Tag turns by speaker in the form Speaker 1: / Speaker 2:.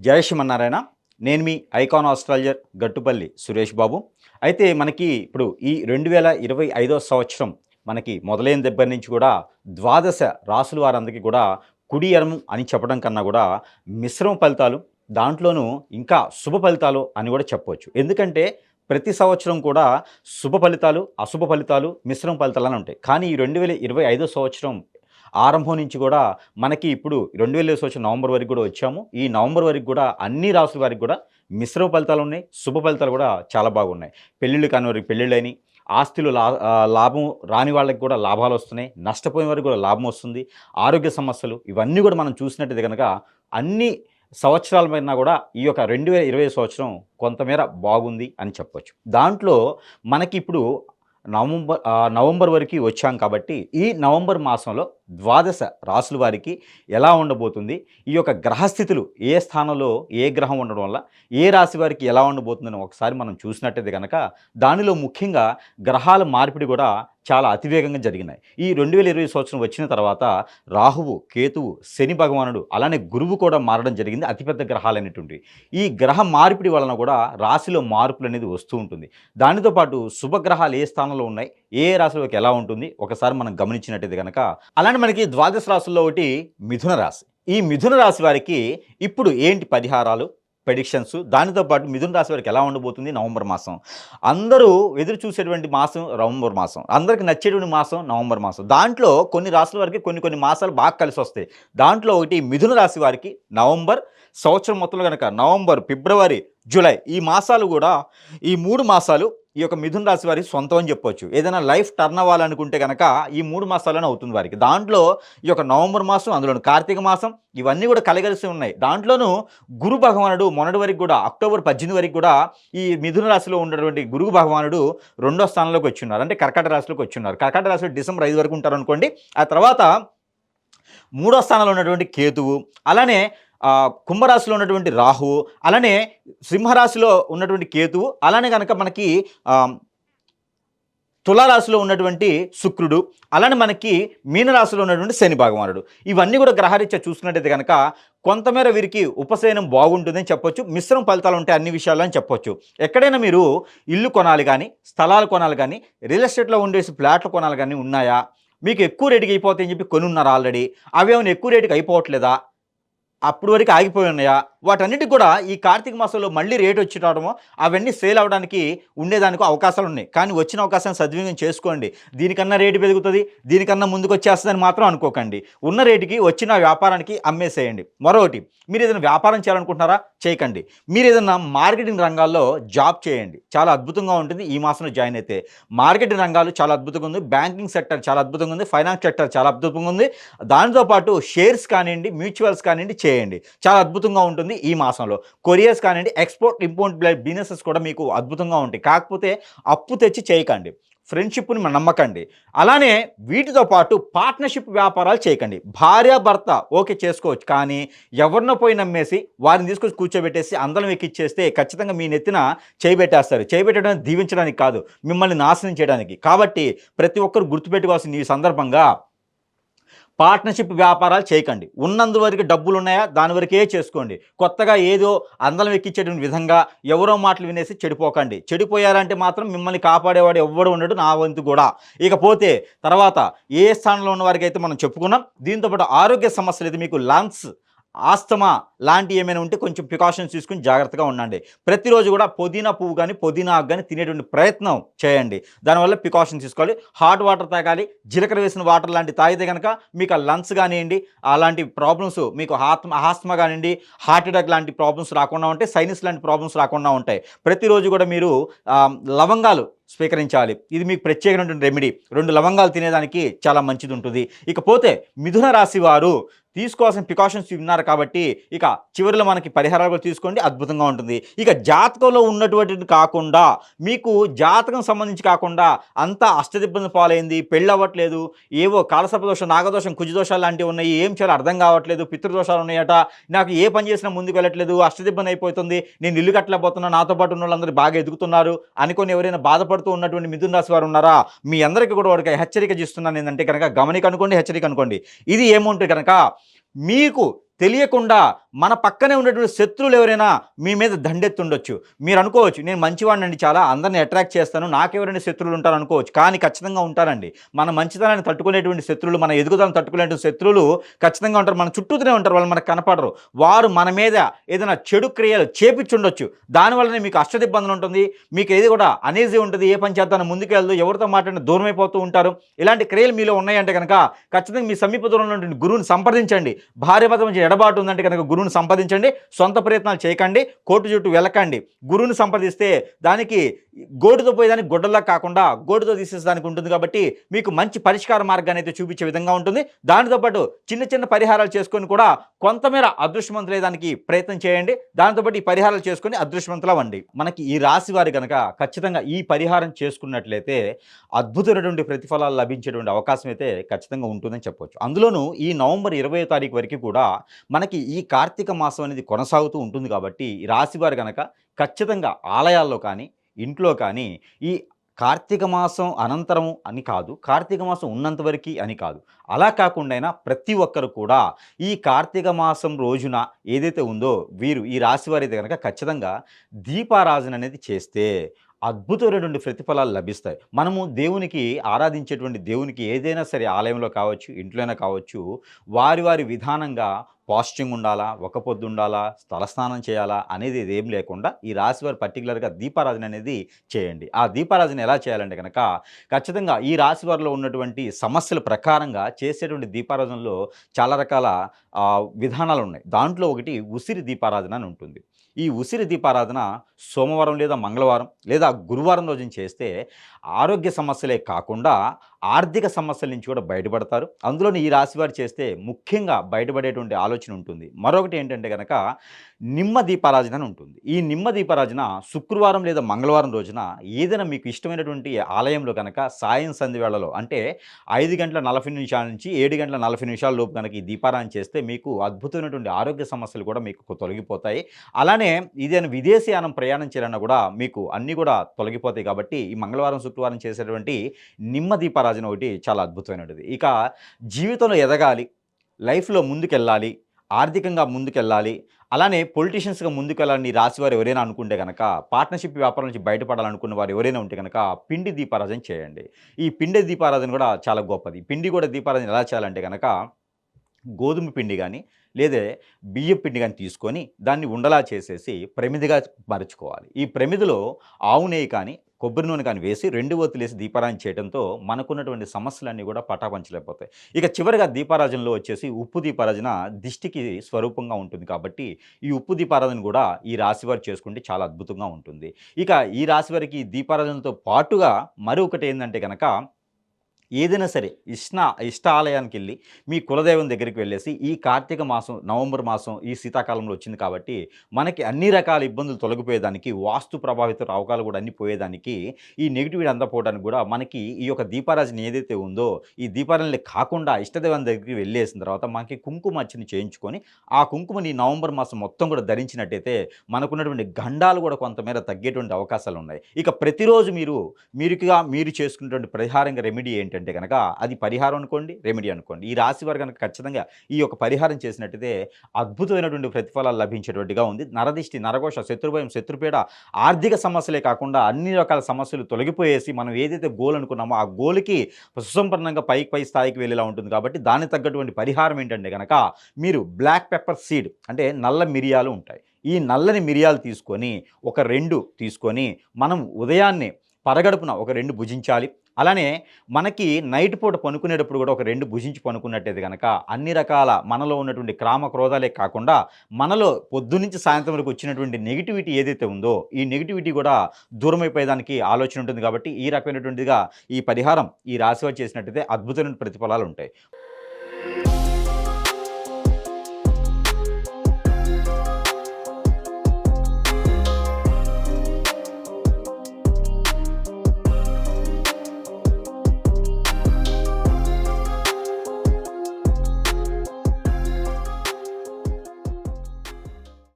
Speaker 1: జయ శ్రీమన్నారాయణ. నేను మీ icon astrologer Gattupalli Suresh Babu. అయితే మనకి ఇప్పుడు ఈ రెండు వేల ఇరవై ఐదో సంవత్సరం మనకి మొదలైన దగ్గర నుంచి కూడా ద్వాదశ రాసుల వారందరికీ కూడా కుడి ఎరము అని చెప్పడం కన్నా కూడా మిశ్రమ ఫలితాలు దాంట్లోనూ ఇంకా శుభ ఫలితాలు అని కూడా చెప్పవచ్చు ఎందుకంటే ప్రతి సంవత్సరం కూడా శుభ ఫలితాలు అశుభ ఫలితాలు మిశ్రమ ఫలితాలు అని ఉంటాయి. కానీ ఈ రెండు వేల ఇరవై ఐదో సంవత్సరం ఆరంభం నుంచి కూడా మనకి ఇప్పుడు రెండు వేల సంవత్సరం నవంబర్ వరకు కూడా వచ్చాము. ఈ నవంబర్ వరకు కూడా అన్ని రాసుల వారికి కూడా మిశ్రమ ఫలితాలు ఉన్నాయి శుభ ఫలితాలు కూడా చాలా బాగున్నాయి. పెళ్ళిళ్ళు కాని వారికి పెళ్ళిళ్ళని ఆస్తులు లా లాభం రాని వాళ్ళకి కూడా లాభాలు వస్తున్నాయి. నష్టపోయిన వారికి కూడా లాభం వస్తుంది. ఆరోగ్య సమస్యలు ఇవన్నీ కూడా మనం చూసినట్టయితే కనుక అన్ని సంవత్సరాల పైన కూడా ఈ యొక్క రెండు వేల ఇరవై సంవత్సరం కొంతమేర బాగుంది అని చెప్పొచ్చు. దాంట్లో మనకి ఇప్పుడు నవంబర్ నవంబర్ వరకు వచ్చాం కాబట్టి ఈ నవంబర్ మాసంలో ద్వాదశ రాసుల వారికి ఎలా ఉండబోతుంది? ఈ యొక్క గ్రహస్థితులు ఏ స్థానంలో ఏ గ్రహం ఉండడం వల్ల ఏ రాశి వారికి ఎలా ఉండబోతుందని ఒకసారి మనం చూసినట్టయితే కనుక దానిలో ముఖ్యంగా గ్రహాల మార్పిడి కూడా చాలా అతివేగంగా జరిగినాయి. ఈ రెండు వేల ఇరవై సంవత్సరం వచ్చిన తర్వాత రాహువు కేతువు శని భగవానుడు అలానే గురువు కూడా మారడం జరిగింది అతిపెద్ద గ్రహాలైనటువంటి ఈ గ్రహ మార్పిడి వలన కూడా రాశిలో మార్పులు అనేది వస్తూ ఉంటుంది. దానితో పాటు శుభగ్రహాలు ఏ స్థానంలో ఉన్నాయి? ఏ రాశిలోకి ఎలా ఉంటుంది? ఒకసారి మనం గమనించినట్టయితే కనుక అలానే మనకి ద్వాదశ రాశుల్లో ఒకటి మిథున రాశి. ఈ మిథున రాశి వారికి ఇప్పుడు ఏంటి పరిహారాలు ప్రెడిక్షన్స్ దానితో పాటు మిథున రాశి వారికి ఎలా ఉండబోతుంది? నవంబర్ మాసం. అందరూ ఎదురు చూసేటువంటి మాసం నవంబర్ మాసం. అందరికి నచ్చేటువంటి మాసం నవంబర్ మాసం. దాంట్లో కొన్ని రాశుల వారికి కొన్ని కొన్ని మాసాలు బాగా కలిసి వస్తాయి. దాంట్లో ఒకటి మిథున రాశి వారికి నవంబర్. సంవత్సరం మొత్తంలో కనుక నవంబర్ ఫిబ్రవరి జూలై ఈ మాసాలు కూడా ఈ మూడు మాసాలు ఈ యొక్క మిథున రాశి వారికి సొంతం అని చెప్పొచ్చు. ఏదైనా లైఫ్ టర్న్ అవ్వాలనుకుంటే కనుక ఈ మూడు మాసాల్లోనే అవుతుంది వారికి. దాంట్లో ఈ యొక్క నవంబర్ మాసం అందులోను కార్తీక మాసం ఇవన్నీ కూడా కలగలిసి ఉన్నాయి. దాంట్లోనూ గురు భగవానుడు మొన్నటి వరకు కూడా అక్టోబర్ పద్దెనిమిది వరకు కూడా ఈ మిథున రాశిలో ఉన్నటువంటి గురు భగవానుడు రెండో స్థానంలోకి వచ్చి ఉన్నారు అంటే కర్కట రాశిలోకి వచ్చి ఉన్నారు రాశిలో డిసెంబర్ ఐదు వరకు ఉంటారు అనుకోండి ఆ తర్వాత మూడో స్థానంలో ఉన్నటువంటి కేతువు అలానే కుంభరాశిలో ఉన్నటువంటి రాహు అలానే సింహరాశిలో ఉన్నటువంటి కేతువు అలానే కనుక మనకి తులారాశిలో ఉన్నటువంటి శుక్రుడు అలానే మనకి మీనరాశిలో ఉన్నటువంటి శని భగవానుడు. ఇవన్నీ కూడా గ్రహరీత్యా చూసుకున్నట్టయితే కనుక కొంతమేర వీరికి ఉపశయనం బాగుంటుందని చెప్పొచ్చు మిశ్రమ ఫలితాలు ఉంటాయి అన్ని విషయాల్లో అని చెప్పొచ్చు. ఎక్కడైనా మీరు ఇల్లు కొనాలి కానీ స్థలాలు కొనాలి కానీ రియల్ ఎస్టేట్లో ఉండేసి ఫ్లాట్లు కొనాలి కానీ ఉన్నాయా? మీకు ఎక్కువ రేటుకి అయిపోతాయని చెప్పి కొనున్నారు ఆల్రెడీ? అవి ఏమైనా ఎక్కువ రేటుకి అయిపోవట్లేదా? అప్పుడు వరకు ఆగిపోయి ఉన్నాయా? వాటన్నిటికి కూడా ఈ కార్తీక మాసంలో మళ్ళీ రేట్ వచ్చి అవన్నీ సేల్ అవ్వడానికి ఉండేదానికి అవకాశాలు ఉన్నాయి. కానీ వచ్చిన అవకాశాన్ని సద్వినియోగం చేసుకోండి. దీనికన్నా రేటు పెరుగుతుంది దీనికన్నా ముందుకు వచ్చేస్తుందని మాత్రం అనుకోకండి. ఉన్న రేటుకి వచ్చిన వ్యాపారానికి అమ్మేసేయండి. మరొకటి మీరు ఏదైనా వ్యాపారం చేయాలనుకుంటున్నారా? చేయకండి. మీరు ఏదైనా మార్కెటింగ్ రంగాల్లో జాబ్ చేయండి. చాలా అద్భుతంగా ఉంటుంది ఈ మాసంలో జాయిన్ అయితే. మార్కెటింగ్ రంగాలు చాలా అద్భుతంగా ఉంది. బ్యాంకింగ్ సెక్టర్ చాలా అద్భుతంగా ఉంది. ఫైనాన్స్ సెక్టర్ చాలా అద్భుతంగా ఉంది. దానితో పాటు షేర్స్ కానివ్వండి మ్యూచువల్స్ కానివ్వండి చేయండి. చాలా అద్భుతంగా ఉంటుంది. ఈ మాసంలో. కొరియర్స్ కానివ్వండి ఎక్స్పోర్ట్ ఇంపోర్ట్ బిజినెసెస్ కూడా మీకు అద్భుతంగా ఉంటాయి. కాకపోతే అప్పు తెచ్చి చేయకండి. ఫ్రెండ్షిప్ని మనం నమ్మకండి. అలానే వీటితో పాటు పార్ట్నర్షిప్ వ్యాపారాలు చేయకండి. భార్య భర్త ఓకే చేసుకోవచ్చు. కానీ ఎవరినో పోయి నమ్మేసి వారిని తీసుకొచ్చి కూర్చోబెట్టేసి అందరం ఎక్కిచ్చేస్తే ఖచ్చితంగా మీ నెత్తిన చేయబెట్టేస్తారు. చేయబెట్టడం దీవించడానికి కాదు. మిమ్మల్ని నాశనం చేయడానికి. కాబట్టి ప్రతి ఒక్కరు గుర్తుపెట్టుకోవాల్సిన ఈ సందర్భంగా పార్ట్నర్షిప్ వ్యాపారాలు చేయకండి. ఉన్నందు వరకు డబ్బులు ఉన్నాయా దాని వరకే చేసుకోండి. కొత్తగా ఏదో అందలం ఎక్కించేటువంటి విధంగా ఎవరో మాటలు వినేసి చెడిపోకండి. చెడిపోయారంటే మాత్రం మిమ్మల్ని కాపాడేవాడు ఎవ్వడు ఉండడు నా వంతు కూడా. ఇకపోతే తర్వాత ఏ స్థానంలో ఉన్న వారికి అయితే మనం చెప్పుకున్నాం. దీంతోపాటు ఆరోగ్య సమస్యలు అయితే మీకు లంగ్స్ ఆస్తమా లాంటి ఏమైనా ఉంటే కొంచెం ప్రికాషన్స్ తీసుకుని జాగ్రత్తగా ఉండండి. ప్రతిరోజు కూడా పుదీనా పువ్వు కానీ పుదీనా ఆకు కానీ తినేటువంటి ప్రయత్నం చేయండి. దానివల్ల ప్రికాషన్ తీసుకోవాలి. హాట్ వాటర్ తాగాలి. జీలకర్ర వేసిన వాటర్ లాంటి తాగితే కనుక మీకు ఆ లంగ్స్ కానివ్వండి అలాంటి ప్రాబ్లమ్స్ మీకు ఆత్మ ఆస్తమా కానివ్వండి హార్ట్ అటాక్ లాంటి ప్రాబ్లమ్స్ రాకుండా ఉంటాయి. సైనస్ లాంటి ప్రాబ్లమ్స్ రాకుండా ఉంటాయి. ప్రతిరోజు కూడా మీరు లవంగాలు స్వీకరించాలి. ఇది మీకు ప్రత్యేకమైనటువంటి రెమెడీ రెండు లవంగాలు తినేదానికి చాలా మంచిది ఉంటుంది. ఇకపోతే మిథున రాశి వారు తీసుకోవాల్సిన ప్రికాషన్స్ ఉన్నారు కాబట్టి ఇక చివరిలో మనకి పరిహారాలు కూడా తీసుకోండి అద్భుతంగా ఉంటుంది. ఇక జాతకంలో ఉన్నటువంటిది కాకుండా మీకు జాతకం సంబంధించి కాకుండా అంతా అష్టదిబ్బంది పాలైంది పెళ్ళి అవ్వట్లేదు ఏవో కాలసర్పదోషం నాగదోషం కుజదోషాలు లాంటివి ఉన్నాయి ఏం చేయాలో అర్థం కావట్లేదు పితృదోషాలు ఉన్నాయట నాకు ఏ పని చేసినా ముందుకు వెళ్ళట్లేదు అష్టదిబ్బంది అయిపోతుంది నేను ఇల్లు కట్టలేకపోతున్నా నాతో పాటు ఉన్న వాళ్ళందరూ బాగా ఎదుగుతున్నారు అనుకొని ఎవరైనా బాధపడుతూ ఉన్నటువంటి మిథున రాశి వారు ఉన్నారా? మీ అందరికీ కూడా వాడికి హెచ్చరిక చేస్తున్నాను ఏంటంటే కనుక గమనిక అనుకోండి హెచ్చరిక అనుకోండి. ఇది ఏముంటే కనుక మీకు తెలియకుండా మన పక్కనే ఉండేటువంటి శత్రువులు ఎవరైనా మీ మీద దండెత్తుండొచ్చు. మీరు అనుకోవచ్చు నేను మంచివాడినండి చాలా అందరిని అట్రాక్ట్ చేస్తాను నాకెవరైనా శత్రువులు ఉంటారు అనుకోవచ్చు కానీ ఖచ్చితంగా ఉంటారండి. మన మంచితనాన్ని తట్టుకునేటువంటి శత్రువులు మన ఎదుగుదలను తట్టుకునేటువంటి శత్రువులు ఖచ్చితంగా ఉంటారు. మన చుట్టూతోనే ఉంటారు వాళ్ళు మనకు కనపడరు. వారు మన మీద ఏదైనా చెడు క్రియలు చేపించుండొచ్చు. దానివల్లనే మీకు అష్టదిబ్బందులు ఉంటుంది మీకు ఏది కూడా అనేజీ ఉంటుంది ఏ పని చేద్దాను ముందుకెళ్ళదు ఎవరితో మాట్లాడిన దూరం అయిపోతూ ఉంటారు. ఇలాంటి క్రియలు మీలో ఉన్నాయంటే కనుక ఖచ్చితంగా మీ సమీప దూరంలో ఉన్నటువంటి గురువుని సంప్రదించండి. భార్య భర్త ఎడబాటు ఉందంటే కనుక గురువుని సంపాదించండి సొంత ప్రయత్నాలు చేయకండి కోర్టు చుట్టూ వెళ్ళకండి గురువుని సంప్రదిస్తే దానికి గోటుతో పోయేదానికి గొడ్డల్లా కాకుండా గోటుతో తీసేసేదానికి ఉంటుంది కాబట్టి మీకు మంచి పరిష్కార మార్గాన్ని అయితే చూపించే విధంగా ఉంటుంది. దానితో పాటు చిన్న చిన్న పరిహారాలు చేసుకొని కూడా కొంతమేర అదృష్టవంతులేదానికి ప్రయత్నం చేయండి. దానితో పాటు ఈ పరిహారాలు చేసుకొని అదృష్టవంతులు వండి మనకి ఈ రాశి వారి కనుక ఖచ్చితంగా ఈ పరిహారం చేసుకున్నట్లయితే అద్భుతమైనటువంటి ప్రతిఫలాలు లభించేటువంటి అవకాశం అయితే ఖచ్చితంగా ఉంటుందని చెప్పొచ్చు. అందులోనూ ఈ నవంబర్ ఇరవై తారీఖు వరకు కూడా మనకి ఈ కార్తీక మాసం అనేది కొనసాగుతూ ఉంటుంది కాబట్టి ఈ కనుక ఖచ్చితంగా ఆలయాల్లో కానీ ఇంట్లో కానీ ఈ కార్తీక మాసం అనంతరం అని కాదు కార్తీక మాసం ఉన్నంత వరకు అని కాదు. అలా కాకుండా ప్రతి ఒక్కరు కూడా ఈ కార్తీక మాసం రోజున ఏదైతే ఉందో వీరు ఈ రాశి వారి అయితే కనుక ఖచ్చితంగా దీపారాజన అనేది చేస్తే అద్భుతమైనటువంటి ప్రతిఫలాలు లభిస్తాయి. మనము దేవునికి ఆరాధించేటువంటి దేవునికి ఏదైనా సరే ఆలయంలో కావచ్చు ఇంట్లోనే కావచ్చు వారి వారి విధానంగా పాస్టింగ్ ఉండాలా? ఒక పొద్దు ఉండాలా? తలస్నానం చేయాలా? అనేది ఏం లేకుండా ఈ రాశి వారు పర్టికులర్గా దీపారాధన అనేది చేయండి. ఆ దీపారాధన ఎలా చేయాలంటే కనుక ఖచ్చితంగా ఈ రాశి వారిలో ఉన్నటువంటి సమస్యల ప్రకారంగా చేసేటువంటి దీపారాధనలో చాలా రకాల విధానాలు ఉన్నాయి దాంట్లో ఒకటి ఉసిరి దీపారాధన అని ఉంటుంది. ఈ ఉసిరి దీపారాధన సోమవారం లేదా మంగళవారం లేదా గురువారం రోజున చేస్తే ఆరోగ్య సమస్యలే కాకుండా ఆర్థిక సమస్యల నుంచి కూడా బయటపడతారు. అందులోని ఈ రాశి వారు చేస్తే ముఖ్యంగా బయటపడేటువంటి ఆలోచన ఉంటుంది. మరొకటి ఏంటంటే కనుక నిమ్మ దీపారాజన అని ఉంటుంది. ఈ నిమ్మ దీపారాజన శుక్రవారం లేదా మంగళవారం రోజున ఏదైనా మీకు ఇష్టమైనటువంటి ఆలయంలో కనుక సాయం సంధి వేళలో అంటే ఐదు గంటల నలభై నిమిషాల నుంచి ఏడు గంటల నలభై నిమిషాల లోపు కనుక ఈ దీపారాయణ చేస్తే మీకు అద్భుతమైనటువంటి ఆరోగ్య సమస్యలు కూడా మీకు తొలగిపోతాయి. అలానే ఇదేనా విదేశీయానం ప్రయాణం చేయాలన్నా కూడా మీకు అన్నీ కూడా తొలగిపోతాయి కాబట్టి ఈ మంగళవారం శుక్రవారం చేసేటువంటి నిమ్మ దీపారాజన ఒకటి చాలా అద్భుతమైనది ఇక జీవితంలో ఎదగాలి లైఫ్లో ముందుకెళ్ళాలి ఆర్థికంగా ముందుకెళ్ళాలి అలానే పొలిటీషియన్స్గా ముందుకెళ్ళాలని రాసివారు వారు ఎవరైనా అనుకుంటే కనుక పార్ట్నర్షిప్ వ్యాపారం నుంచి బయటపడాలనుకున్న వారు ఎవరైనా ఉంటే కనుక పిండి దీపారాధన చేయండి. ఈ పిండి దీపారాధన కూడా చాలా గొప్పది. పిండి కూడా దీపారాధన ఎలా చేయాలంటే కనుక గోధుమ పిండి కానీ లేదా బియ్యం పిండి కానీ తీసుకొని దాన్ని ఉండలా చేసేసి ప్రమిదిగా మరుచుకోవాలి. ఈ ప్రమిదిలో ఆవు నెయ్యి కానీ కొబ్బరి నూనె కానీ వేసి రెండు ఒత్తులేసి దీపారాయణ చేయడంతో మనకున్నటువంటి సమస్యలన్నీ కూడా పటాపంచలేకపోతాయి. ఇక చివరిగా దీపారాజనలో వచ్చేసి ఉప్పు దీపారాజన దిష్టికి స్వరూపంగా ఉంటుంది కాబట్టి ఈ ఉప్పు దీపారాధన కూడా ఈ రాశివారు చేసుకుంటే చాలా అద్భుతంగా ఉంటుంది. ఇక ఈ రాశివారికి ఈ దీపారాధనతో పాటుగా మరొకటి ఏంటంటే కనుక ఏదైనా సరే ఇష్ట ఇష్ట ఆలయానికి వెళ్ళి మీ కులదైవం దగ్గరికి వెళ్ళేసి ఈ కార్తీక మాసం నవంబర్ మాసం ఈ శీతాకాలంలో వచ్చింది కాబట్టి మనకి అన్ని రకాల ఇబ్బందులు తొలగిపోయేదానికి వాస్తు ప్రభావిత రావకాలు కూడా అన్ని పోయేదానికి ఈ నెగిటివిటీ అందపోవడానికి కూడా మనకి ఈ యొక్క దీపారాజన ఏదైతే ఉందో ఈ దీపారాజన కాకుండా ఇష్టదేవం దగ్గరికి వెళ్ళేసిన తర్వాత మనకి కుంకుమ అర్చన చేయించుకొని ఆ కుంకుమని నవంబర్ మాసం మొత్తం కూడా ధరించినట్టయితే మనకున్నటువంటి గండాలు కూడా కొంతమేర తగ్గేటువంటి అవకాశాలు ఉన్నాయి ఇక ప్రతిరోజు మీరు మీరుగా మీరు చేసుకున్నటువంటి పరిహారంగా రెమెడీ ఏంటంటే కనుక అది పరిహారం అనుకోండి రెమెడీ అనుకోండి. ఈ రాశి వారు కనుక ఖచ్చితంగా ఈ యొక్క పరిహారం చేసినట్టయితే అద్భుతమైనటువంటి ప్రతిఫలాలు లభించేటువంటిగా ఉంది. నరదిష్టి నరఘోష శత్రుభయం శత్రుపీడ ఆర్థిక సమస్యలే కాకుండా అన్ని రకాల సమస్యలు తొలగిపోయేసి మనం ఏదైతే గోల్ అనుకున్నామో ఆ గోల్కి సుసంపన్నంగా పైకి పై స్థాయికి వెళ్ళేలా ఉంటుంది కాబట్టి దానికి తగ్గటువంటి పరిహారం ఏంటంటే కనుక మీరు బ్లాక్ పెప్పర్ సీడ్ అంటే నల్ల మిరియాలు ఉంటాయి. ఈ నల్లని మిరియాలు తీసుకొని ఒక రెండు తీసుకొని మనం ఉదయాన్నే పరగడుపున ఒక రెండు భుజించాలి. అలానే మనకి నైట్ పూట పనుకునేటప్పుడు కూడా ఒక రెండు భుజించి పనుకున్నట్టయితే కనుక అన్ని రకాల మనలో ఉన్నటువంటి క్రామ క్రోధాలే కాకుండా మనలో పొద్దునుంచి సాయంత్రం వరకు వచ్చినటువంటి నెగిటివిటీ ఏదైతే ఉందో ఈ నెగిటివిటీ కూడా దూరం అయిపోయేదానికి ఆలోచన ఉంటుంది కాబట్టి ఈ రకమైనటువంటిగా ఈ పరిహారం ఈ రాశివారు చేసినట్టయితే అద్భుతమైన ప్రతిఫలాలు ఉంటాయి.